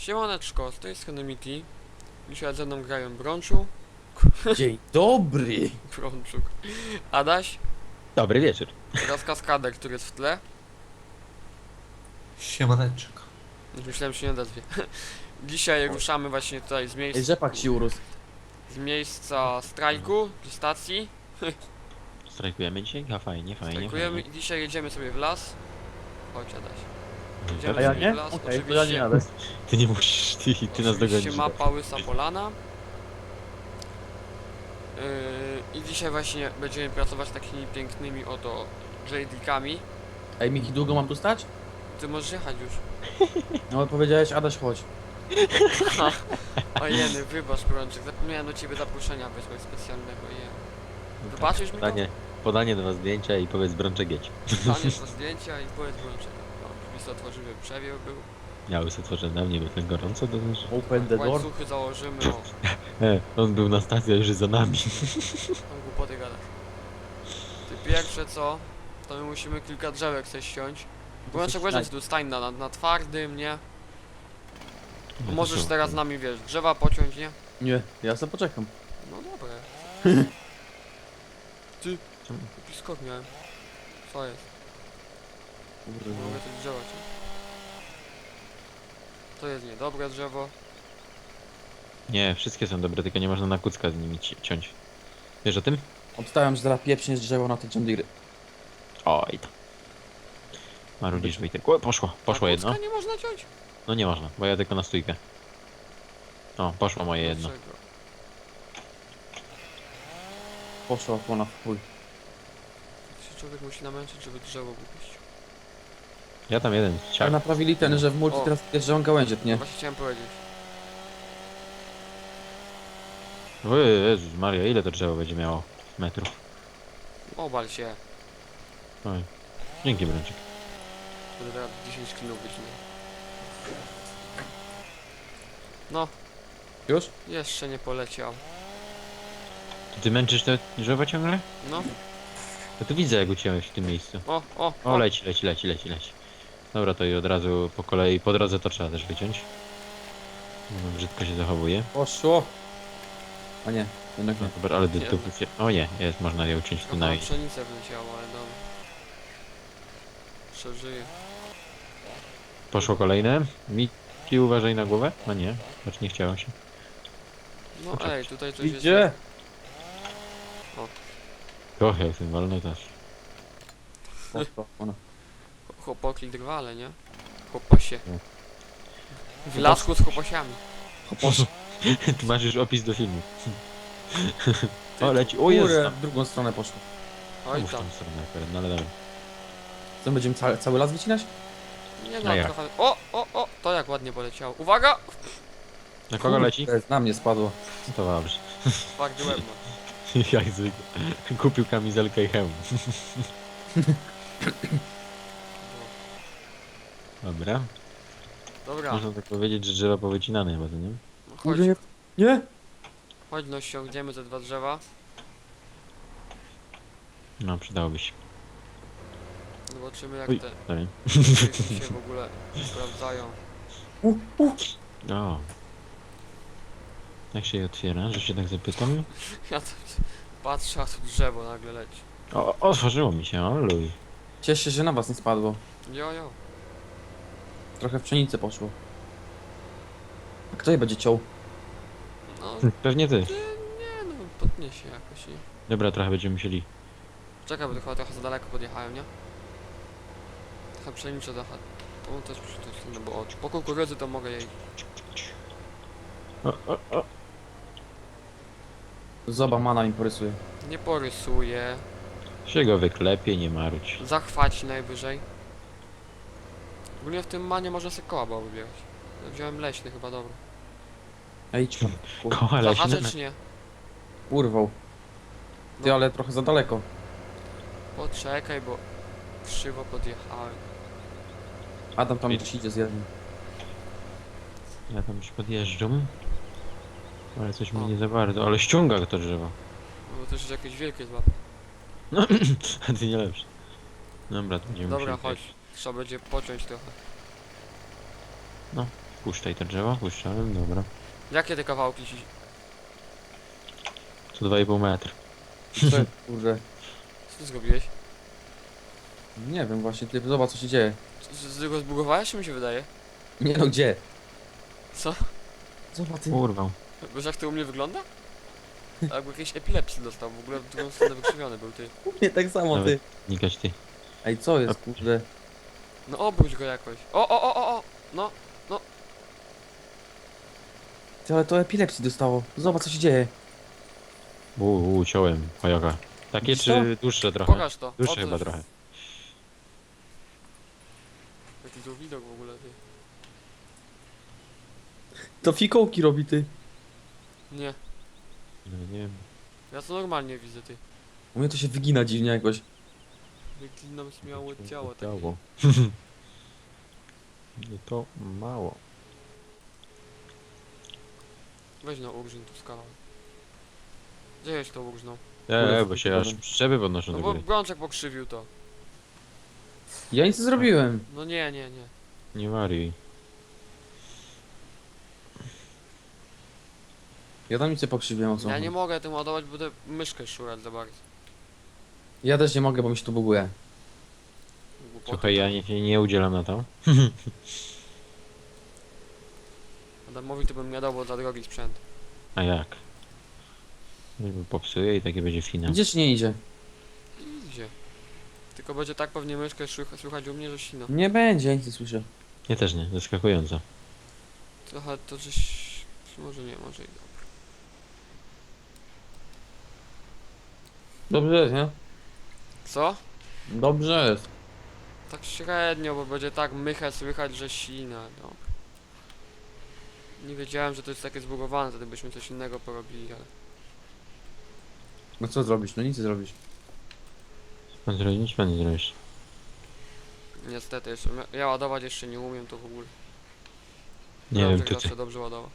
Siemaneczko, z tej strony Miki. Dzisiaj ze mną grają Brączu, Dzień dobry! Brączuk, Adaś Dobry wieczór. oraz Kaskader, który jest w tle. Siemaneczko. Myślałem, że się nie odezwie. Dzisiaj ruszamy właśnie tutaj z Ej, miejsca, rzepak ci urósł. z miejsca strajku, z stacji. Strajkujemy dzisiaj? A fajnie, fajnie. Strajkujemy i dzisiaj jedziemy sobie w las. Chodź Adaś. A ja sobie nie? Okej, to ja oczywiście. nie jadę. Ty nie musisz, ty, ty nas Oczywiście dogonisz. mapa Łysa Polana. Yy, I dzisiaj właśnie będziemy pracować takimi pięknymi oto JD-kami. Ej, Miki, długo mam tu stać? Ty możesz jechać już. No, ale powiedziałeś, Adaś, chodź. O jeny, wybacz Brączek, zapomniałem do ciebie zaproszenia wysłać specjalnego, je. Wybaczysz mi to? Podanie, podanie dwa zdjęcia i powiedz brączek jedź. Danie to zdjęcia i powiedz Brączek. No, oczywiście otworzymy przewiew był. Miały sobie tworzyć na mnie, bo ten gorąco to też. Open the door. Łańcuchy założymy, o, E, on był na stacji, a już jest za nami. tam głupoty gadasz. Ty pierwsze co, to my musimy kilka drzewek sobie ściąć. Brączek leżeć tu stań na, na, na twardym, nie? No Możesz teraz z nami, wiesz, drzewa pociąć, nie? Nie, ja sobie poczekam. No dobra. Ty, jaki skok miałem. Co jest? Kurde, mogę no. tych drzewa ciąć. To jest niedobre drzewo. Nie, wszystkie są dobre, tylko nie można na kucka z nimi ci- ciąć. Wiesz o tym? Obstałem, że zaraz pieprznie z drzewo na te John Deere. Oj to. Marudzisz Wojtek. O, poszło, poszło A jedno. kucka nie można ciąć? No nie można, bo ja tylko na stójkę. O, poszło moje jedno. Dlaczego? Poszła ona w chuj. Się człowiek musi namęczyć, żeby drzewo kupić. Ja tam jeden Tak ciak. naprawili ten, że w multi O. teraz jest, że on gałęzie tnie. Właśnie chciałem powiedzieć. O Jezus Maria, ile to drzewo będzie miało metrów? Obal się. Oj. Dzięki brączek. Wtedy teraz 10 kg wycinę. No, Już? jeszcze nie poleciał. To ty męczysz te drzewa ciągle? No, Ja tu widzę jak uciąłeś w tym miejscu. o, o, O, leci, leci, leci, leci, leci. Dobra, to i od razu po kolei, po drodze to trzeba też wyciąć. No, brzydko się zachowuje. Poszło. A nie, jednak No nie. dobra, ale Nie. tu, tu, o nie, jest, można je uciąć tu Trochę na na pszenicę wleciało, ale dobra. Przeżyję. Poszło kolejne. Miki, uważaj na głowę. A nie, choć nie chciało się. No Poczekaj. ej, tutaj coś jest... Idzie! Och, jak ten wolny też. Poszła ona. Chłopaki drwale, nie? Chłoposie. W lasku z chłoposiami. Poszła. tu masz już opis do filmu. Ty, O, leci, o jest tam. w drugą stronę poszło. Oj Mów tam. stronę akurat, no ale dobra. Co, będziemy cały, cały las wycinać? Nie A no, jak? trochę... O, o, o! To jak ładnie poleciało. Uwaga! Na kogo leci? Kurde, Na mnie spadło. To dobrze. Łebno. Jak zwykle. Kupił kamizelkę i hełm. Dobra. Dobra, Można tak powiedzieć, że drzewa powycinane chyba, to nie? chodź, Kurde, nie. Nie! chodź no ściągniemy te dwa drzewa. No, przydałoby się. Zobaczymy jak Uj. te Sorry. drzwi się w ogóle sprawdzają. U, u. O. Jak się je otwiera, że się tak zapytam? Ja to patrzę, a tu drzewo nagle leci. O, otworzyło mi się, o luj. Ciesz się, że na was nie spadło. Jo, jo. Trochę w pszenicę poszło. A kto je będzie ciął? No, Pewnie ty. nie no, potnie się jakoś i... Dobra, trochę będziemy musieli. Czekaj, bo to chyba trochę za daleko podjechałem, nie? Trochę pszenicze trochę. To też przytoczyć, no bo od po kukurydzy to mogę jej... O, o, o. Zoba mana mi porysuje. Nie porysuję. Się go wyklepie, nie marudź. Zachwać najwyżej. Ogólnie w tym manie można sobie koła było wybierać. Ja Wziąłem leśny chyba, dobra. Ej, idź tam. Kur- Koła leśne. Zahaczę czy nie? Urwał. Ty, No. ale trochę za daleko. Poczekaj, bo krzywo podjechałem. Adam tam Idź. gdzieś idzie z jednym. Ja tam już podjeżdżam. Ale coś mi O. nie za bardzo, ale ściąga to drzewo. No to już jakieś wielkie złap. No, a ty nie lepszy. Dobra, to będziemy Dobra, musieli chodź. Trzeba będzie pociąć trochę. Puszczaj te drzewo, puszczałem, dobra. Jakie te kawałki ci... To 2,5 metra. Co jest, kurde. Co ty zrobiłeś? Nie wiem właśnie, ty zobacz co się dzieje. Z, z tego zbugowałeś, czy mi się wydaje? Nie no, gdzie? Co? Zobacz ty. Urwał. Wiesz jak to u mnie wygląda? Jakby jakiejś epilepsji dostał, w ogóle w drugą stronę wykrzywiony był ty. U mnie tak samo, ty. Nawet- Nikać ty. Ej, co jest, kurde? No obróć go jakoś. O, o, o, o, o! No, Ty, ale to epilepsji dostało. Zobacz co się dzieje. Uuu, uciąłem chojaka. Takie Widzisz czy dłuższe trochę? pokaż to. Dłuższe Odwróć. chyba trochę. Jaki to widok w ogóle, ty. To fikołki robi, ty. Nie, No nie wiem. ja to normalnie widzę, ty. U mnie to się wygina dziwnie jakoś. Wyklinam śmiało ciało, tak. Ciało. Nie to mało. Weź no urżnij tu skałę. Gdzie jest to urżną? Eee, bo się aż przyczepy podnoszą No do bo góry. Brączek pokrzywił to. Ja nic nie zrobiłem. No nie, nie, nie. Nie wariuj. Ja tam nic nie pokrzywiłem o co Ja nie mogę tym ładować, bo będę myszkę szurać za bardzo. Ja też nie mogę, bo mi się tu buguje. Słuchaj, ja nie, nie udzielam na to. Adamowi to bym nie dał, bo za drogi sprzęt. A jak? Jakby Popsuję i takie będzie finał. Gdzieś nie idzie. Idzie. Tylko będzie tak pewnie myszkę słycha- słychać u mnie, że sino. Nie będzie, ja nic nie słyszę. Ja też nie, zaskakująco. Trochę to żeś... Może nie, może i dobra. Dobrze jest, nie? Co? Dobrze jest. Tak średnio, bo będzie tak mychę słychać, że sina. Dobra. Nie wiedziałem, że to jest takie zbugowane, wtedy byśmy coś innego porobili, ale... No co zrobisz? No nic nie zrobisz. Pan zrobić, nic pan nie zrobisz. Niestety, jeszcze, ja ładować jeszcze nie umiem, to w ogóle. Nie wiem, Brączek tutaj, zawsze dobrze ładował.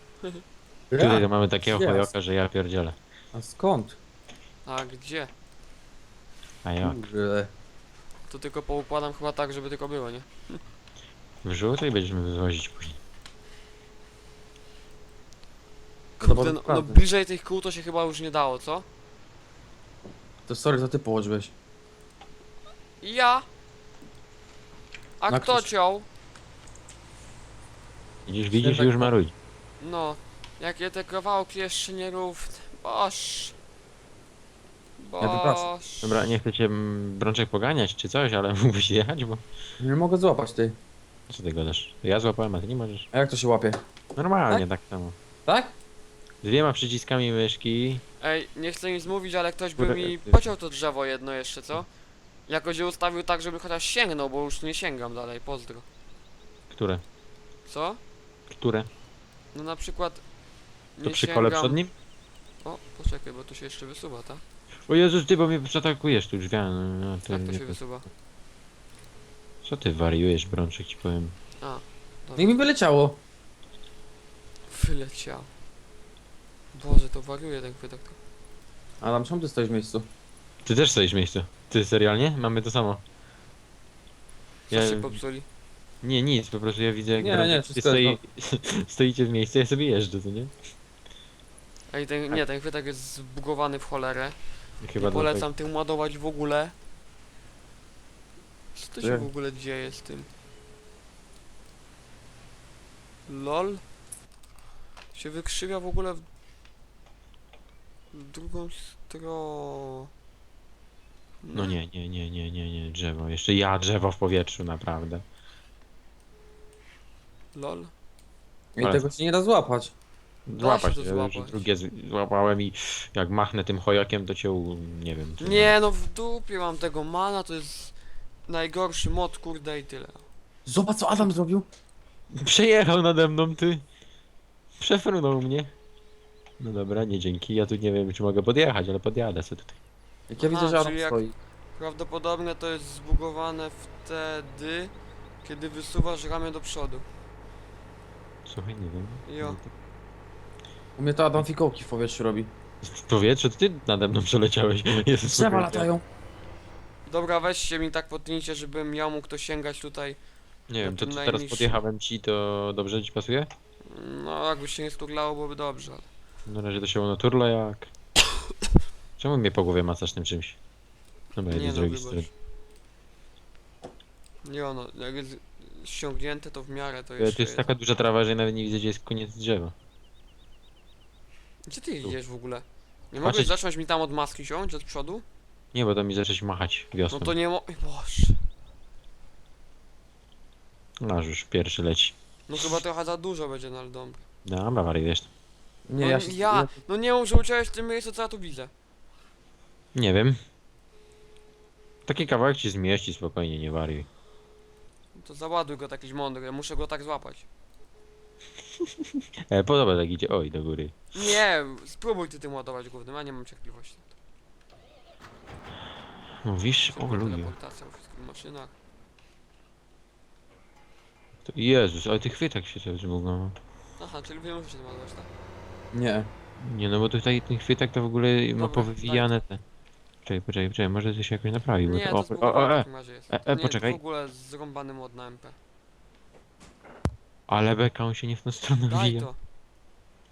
tutaj to mamy takiego Jest. chojoka, że ja pierdzielę. A skąd? A gdzie? A jak? Kurde. To tylko poukładam chyba tak, żeby tylko było, nie? Wrzucaj będziemy wywozić później. No bo Kurde, to no, no bliżej tych kół to się chyba już nie dało, co? To sorry, to ty położyłeś. I ja? A Na kto ktoś- ciął? Widzisz, widzisz, tak- już maruj. No, jakie te kawałki jeszcze nierówne. Boż. Ja. Dobra, nie chcę cię mm, brączek poganiać czy coś, ale mógłbyś jechać, bo... Nie mogę złapać ty. Co ty gadasz? Ja złapałem, a ty nie możesz. A jak to się łapie? Normalnie, tak, samo. Tak? Dwiema przyciskami myszki. Ej, nie chcę nic mówić, ale ktoś by Kurde, mi ty- pociął to drzewo jedno jeszcze, co? Jakoś je ustawił tak, żeby chociaż sięgnął, bo już nie sięgam dalej, pozdro. Które? Co? Które? No na przykład... To Nie przy kole sięgam- przodnim? O, poczekaj, bo to się jeszcze wysuwa, tak? O Jezus, ty, bo mnie zaatakujesz tu drzwiami. No, to Jak to nie- się wysuwa? Co ty wariujesz, brączek ci powiem. A, Niech mi wyleciało. wyleciał. Boże, to wariuje ten chwytak. Adam, czemu ty stoisz w miejscu? Ty też stoisz w miejscu. Ty serialnie? Mamy to samo. Co Ja- się popsuli? Nie, nic, po prostu ja widzę jak Nie, brączek- nie, ty wszystko stoicie w miejscu, ja sobie jeżdżę, to nie? Ej, ten, nie, ten chwytak jest zbugowany w cholerę. I Nie Chyba polecam tym ładować w ogóle. Co to się Jak? w ogóle dzieje z tym? LOL? Się wykrzywia w ogóle w, w drugą stronę. No nie, nie, nie, nie, nie, nie, drzewo. Jeszcze ja drzewo w powietrzu, naprawdę. LOL? I Ale- tego się nie da złapać. Złapać, to ja już złapać. drugie z- złapałem i jak machnę tym chojakiem, to cię, u- nie wiem. co- Nie no, w dupie mam tego mana, to jest najgorszy mod, kurde i tyle. Zobacz co Adam zrobił. Przejechał nade mną, ty. Przefrunął mnie. No dobra, nie dzięki. Ja tu nie wiem, czy mogę podjechać, ale podjadę sobie tutaj. Jak ja Aha, widzę, że Adam czyli jak- stoi. Prawdopodobnie to jest zbugowane wtedy, kiedy wysuwasz ramię do przodu. Słuchaj, nie wiem. Jo. U mnie to Adam fikołki w powietrzu robi. W powietrzu to ty nade mną przeleciałeś. Jezus, Drzewa latają. Dobra, weźcie mi tak potnijcie, żebym ja mógł to sięgać tutaj Nie wiem, to co teraz podjechałem ci, to dobrze ci pasuje? No, jakby się nie sturlało, byłoby dobrze, ale... Na razie to się ono turla jak... Czemu mnie po głowie macasz tym czymś? Dobra, Nie jedę z no, drugiej wybacz. strony. Nie ono, jak jest ściągnięte, to w miarę to To jeszcze jest taka duża trawa, że nawet nie widzę gdzie jest koniec drzewa. Gdzie ty idziesz w ogóle? Nie Patrzeć- mogłeś zacząć mi tam od maski siąść, od przodu? Nie, bo to mi zacząć machać No wiosną. to nie mo... Oj, Boże. Aż już pierwszy leci. No chyba trochę za dużo będzie na dobra. Dobra, wariujesz. Nie, no, ja się... ja, no nie mów, że uciąłeś w tym miejscu, co ja tu widzę. Nie wiem. Taki kawałek ci zmieści, spokojnie, nie wariuj. To załaduj go takiś mądry, ja muszę go tak złapać. E, podoba tak idzie. Oj, do góry. Nie, spróbuj ty tym ładować głównym, ja nie mam cierpliwości. Mówisz? O, teleportacja o wszystkich maszynach. To- Jezus, ale ty chwytak się sobie zbugował. Aha, czyli wiem, że się tym ładować, tak? Nie. Nie no, bo tutaj ten chwytak to w ogóle ma Dobra, powywijane te... Czekaj, poczekaj, poczekaj, może to się jakoś naprawi, bo Nie, to... to O, o, zbugowane o, w e, takim razie jest. e, To e, nie, poczekaj. w ogóle zrąbany mod na MP. Ale beka, on się nie w tą stronę Daj wija. to.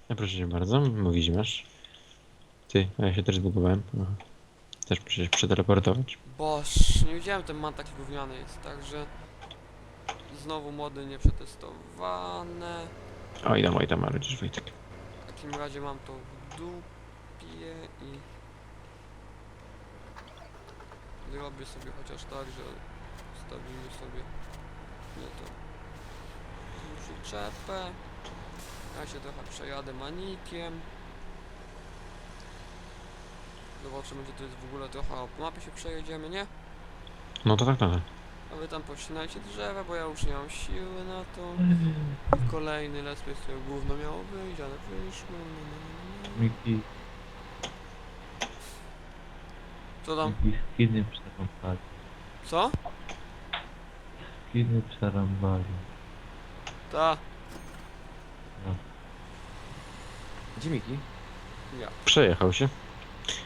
No proszę cię bardzo, mówić masz. Ty, a ja się też zbugowałem. Aha. Też muszę się przeteleportować. Boż, nie wiedziałem, ten man taki gówniany jest, także... Znowu mody nieprzetestowane. Oj tam, oj tam, ale gdzieś Wojtek. W takim razie mam to w dupie i... Zrobię sobie chociaż tak, że stawimy sobie nie to przyczepę. Ja się trochę przejadę manikiem. Zobaczymy, gdzie to jest w ogóle trochę. O, po mapie się przejedziemy, nie? No to tak, tak. A wy tam pościnajcie drzewa, bo ja już nie mam siły na to. I kolejny let's play, z którego gówno miało wyjść, ale wyszło. Miki, Co tam? Miki, skiny przerąbali. Co? Skiny przerąbali. Ta. Gdzie Miki? Ja. Przejechał się. Ej,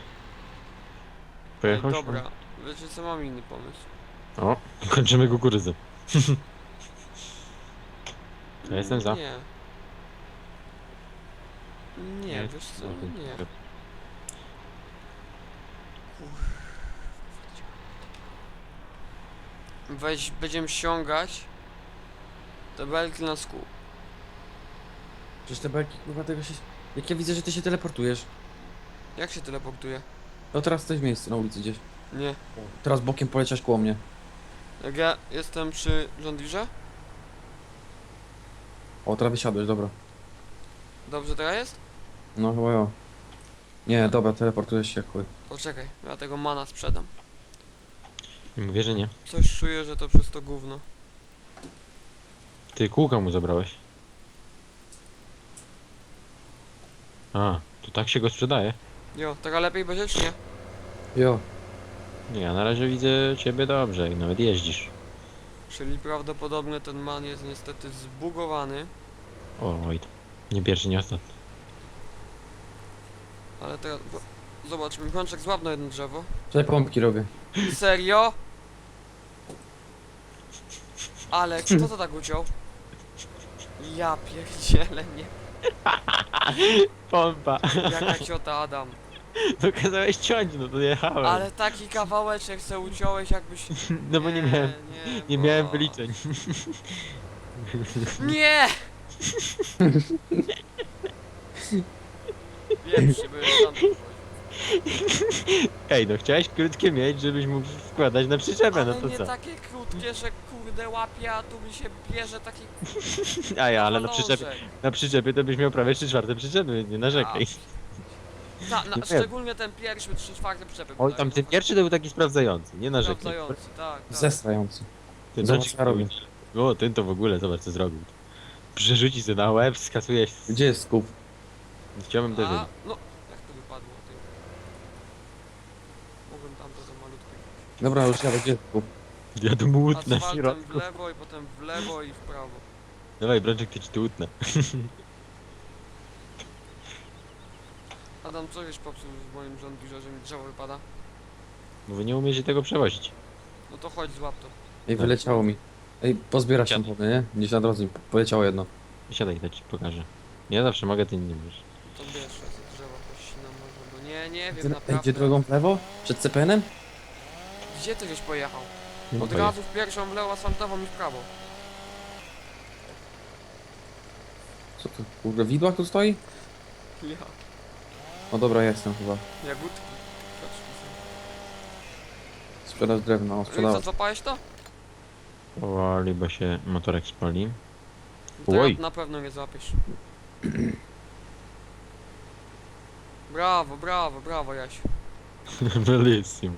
Pojechał się? dobra. Wiecie co, mam inny pomysł. O, kończymy kukurydzę. Ja jestem za. Nie. Nie, wiesz co, nie. Weź, będziemy ściągać te belki na skół. Przecież te belki, kurwa, tego się... Jak ja widzę, że ty się teleportujesz. Jak się teleportuje? No teraz jesteś w miejscu na ulicy gdzieś. Nie. Teraz bokiem poleciałeś koło mnie. Jak ja jestem przy Deere? O, teraz wysiadłeś, dobra. Dobrze teraz jest? No chyba ja. Nie, dobra, teleportujesz się jak chuj. Poczekaj, ja tego mana sprzedam. Mówię, że nie. Coś czuję, że to przez to gówno. Ty kółka mu zabrałeś. A, to tak się go sprzedaje. Jo, teraz lepiej będzie czy nie? Jo. Nie, ja na razie widzę ciebie dobrze i nawet jeździsz. Czyli prawdopodobnie ten man jest niestety zbugowany, O, oj. Nie pierwszy, nie ostatni. ale teraz... Bo... Zobacz, mi Pączek złap na jedno drzewo. Tutaj pompki robię. Serio? Ale kto to tak uciął? Ja pierdzielę, nie. Pompa! Jaka ciota Adam. No kazałeś ciąć, no to jechałem. Ale taki kawałeczek se uciąłeś jakbyś... No bo nie miałem, nie, nie bo- miałem wyliczeń. Nie! Pierwszy byłem tam. Ej, no chciałeś krótkie mieć, żebyś mógł wkładać na przyczepę, no Ale to nie co? takie krótkie, że kurde łapie, a tu mi się bierze taki A ja, ale na przyczepie, na przyczepie to byś miał prawie 3 czwarte przyczepy, nie narzekaj. Ta, na, Nie wiem. szczególnie ten pierwszy, trzy czwarte przyczepy. Oj, tam ten pierwszy to był taki sprawdzający, nie narzekaj. Sprawdzający, tak, tak. Zestrający. Ten Zobacz, co robi. O, ten to w ogóle, zobacz co zrobił. Przerzuci sobie na łeb, skasuje... Gdzie jest skup? Chciałbym też A, wiedzieć. no, jak to wypadło, ty? Mogłem tam to za malutko. Dobra, już jadę, skup? Ja tu mu utnę w Asfaltem w lewo i potem w lewo i w prawo. Dawaj, Brączek, ty ci tu utnę. Adam, co wiesz popsuł w moim rządzie, że mi drzewo wypada? Bo wy nie umiecie tego przewozić. No to chodź, złap to. Ej, wyleciało mi. Ej, pozbierać tam Siad. pewnie, nie? Gdzieś na drodze mi po- poleciało jedno. Siadaj, to ci pokażę. Ja zawsze mogę, ty nie możesz. To wiesz, ja te drzewa pościnam może, bo nie, nie Ty, wiem ej, naprawdę. gdzie drogą w lewo? Przed CPN-em? Gdzie ty żeś pojechał? Nie Od razu w pierwszą w lewo, asfaltową i w prawo. Co to? Kurde, widłak tu stoi? Ja. No dobra, jestem chyba. Jagódki. Sprzedaż drewna, o co, złapałeś to? Powoli, bo się motorek spali. To Oj. ja na pewno nie złapiesz. Brawo, brawo, brawo Jasiu. Bellissimo.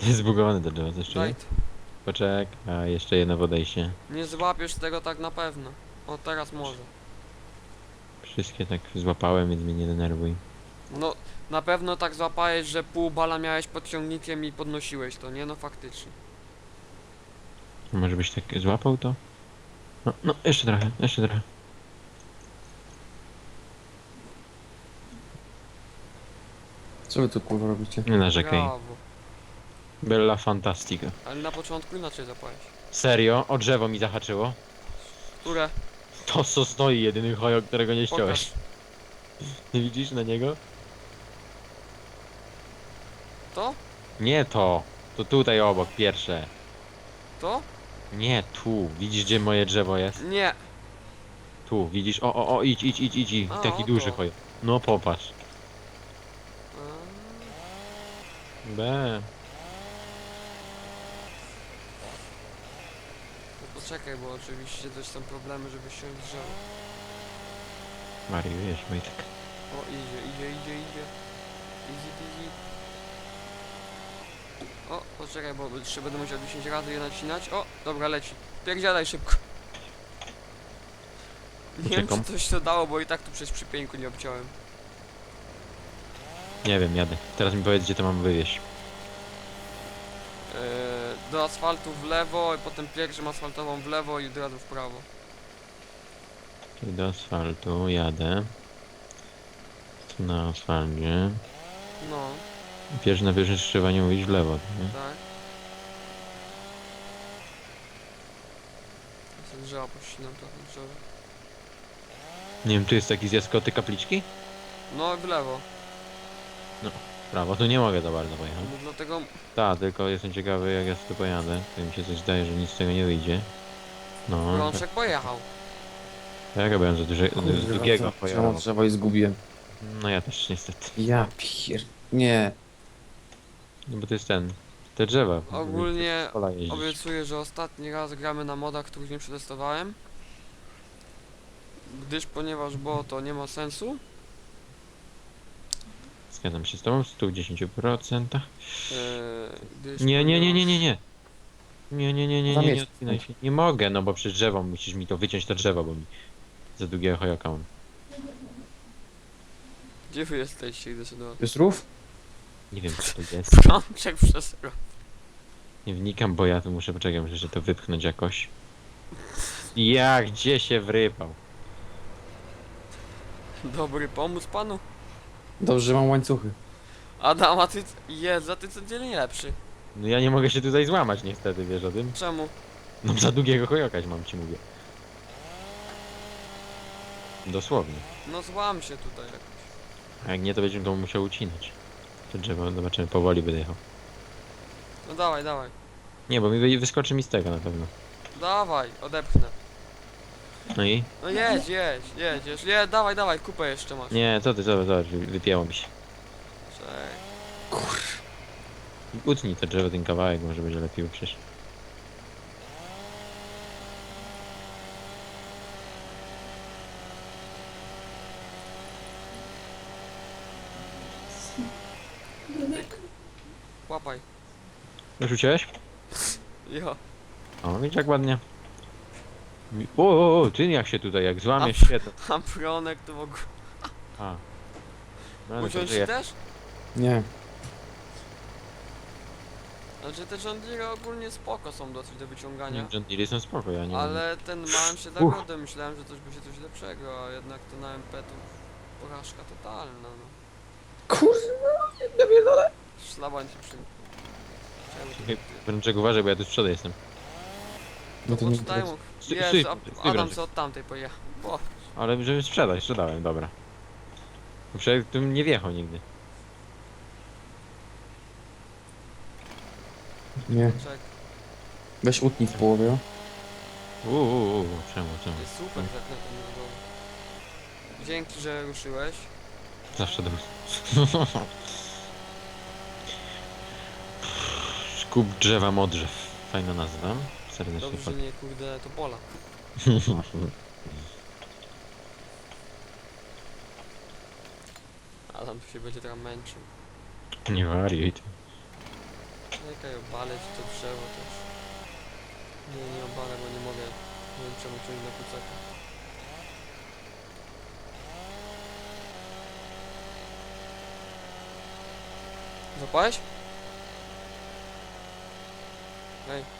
Jest zbugowane to drzewo, jeszcze to. Poczekaj, a jeszcze jedno podejście. Nie złapiesz tego tak na pewno. O, teraz może. Wszystkie tak złapałem, więc mnie nie denerwuj. No, na pewno tak złapałeś, że pół bala miałeś pod ciągnikiem i podnosiłeś to, nie? No faktycznie. Może byś tak złapał to? No, no, jeszcze trochę, jeszcze trochę. Co wy tu kurwa robicie? Nie narzekaj. Brawo. Bella fantastica. Ale na początku inaczej złapałeś. Serio? O drzewo mi zahaczyło? Które? To co stoi, jedyny hojo, którego nie ściąłeś. Pokaż. Nie widzisz na niego? To? Nie to. To tutaj obok, pierwsze. To? Nie, tu. Widzisz gdzie moje drzewo jest? Nie. Tu, widzisz? O, o, o, idź, idź, idź, idź. A, Taki duży hojo. No popatrz. A, B. poczekaj, bo oczywiście też są problemy, żeby ściąć drzewo. Mariujesz, Wojtek. O, idzie, idzie, idzie, idzie. Easy peasy. O, poczekaj, bo jeszcze będę musiał 10 razy je nacinać. O, dobra, leci. Pierdzielaj szybko. Nie wiem, Uciekam. czy coś to dało, bo i tak tu przez przypięku nie obciąłem. Nie wiem, jadę. Teraz mi powiedz, gdzie to mam wywieźć. Eee, do asfaltu w lewo, i potem pierwszą asfaltową w lewo i od razu w prawo. Czyli do asfaltu jadę. Tu na asfalcie. No, Pierwszy na pierwszym skrzyżowaniu mówić w lewo. Nie? tak. Ja sobie drzewa pościnam trochę drzewa. nie wiem, tu jest taki zjazd koło tej kapliczki? No, w lewo. W Prawo, tu nie mogę za bardzo pojechać. No, dlatego Tak, tylko jestem ciekawy jak ja tu pojadę. To mi się coś zdaje, że nic z tego nie wyjdzie. No, Brączek pojechał. tak, ja byłem za duże, z drugiego Trzeba pojechał. drzewo i zgubiłem. No ja też niestety. Ja pier... Nie. No bo to jest ten. Te drzewa. Ogólnie Pola jeździć. obiecuję, że ostatni raz gramy na modach, których nie przetestowałem. Gdyż ponieważ bo to nie ma sensu. Zgadzam się z tobą, w 110%. Eee, gdyż Nie, nie, nie, nie, ponieważ- nie, nie. Nie, nie, nie, nie, nie, Zamieć. nie, odpinaj się. Nie mogę, no bo przez drzewo musisz mi to wyciąć to drzewo, bo mi za długiego hojoka mam. Gdzie wy jesteście? Idę sobie do... Jest rów? Nie wiem co to jest. Brączek przez... Nie wnikam, bo ja tu muszę poczekać, muszę to wypchnąć jakoś. Ja, gdzie się wrypał? Dobry pomóc panu? Dobrze, że mam łańcuchy. Adam, a ty... Jezu, a ty codziennie lepszy. No ja nie mogę się tutaj złamać niestety, wiesz o tym? Czemu? No za długiego hojokać mam ci mówię. Dosłownie. No złam się tutaj jakoś. A jak nie, to będziemy go musiał ucinać. To drzewo, zobaczymy, powoli będę jechał. No dawaj, dawaj. Nie, bo mi wy- wyskoczy mi z tego na pewno. Dawaj, odepchnę. No i? No jedź, jedź, jedziesz. Nie, dawaj, dawaj, kupę jeszcze masz. Nie, co ty, zobacz, zobacz, wy- wypięło mi się. Czekaj. Utnij to drzewo, ten kawałek, może będzie lepiej przecież. Łapaj. Już uciąłeś? Jo. O, widzisz jak ładnie. Mi- O, o, o, ty jak się tutaj, jak złamiesz się to... A pronek to w ogóle... A. No, ale to Usiąść żyje. też? Nie. Znaczy te John Deere ogólnie spoko są dosyć do wyciągania. John Deere są spoko, ja nie Ale ten mam się zawiodłem, myślałem, że coś będzie coś lepszego, a jednak to na MP to porażka totalna, no. Kurwa, nie pierdolę. Szlaban się przy... Wręcz uważaj, bo ja tu z przodu jestem. No to nie Poczytaj mu. Stój- Jezu, a Adam co od tamtej pojechał. O, Ale żeby sprzedać, sprzedałem, dobra. Bo Przecież tym nie wjechał nigdy. Nie. czek. Weź utnij w połowie. Uuu, uu, uu, czemu, czemu? Jest super zakrętem drogowym. Dzięki, że ruszyłeś. Zawsze dobrze. Skup drzewa modrzew. Fajna nazwa. Serdecznie Dobrze, że pod... nie kurde to pola. Adam się będzie teraz męczył. Nie wariuj ty. Czekaj, obalę ci to drzewo też. Nie, nie obalę, bo nie mogę. Nie wiem czemu ciągnę na kucaka. Zapałeś? Ej.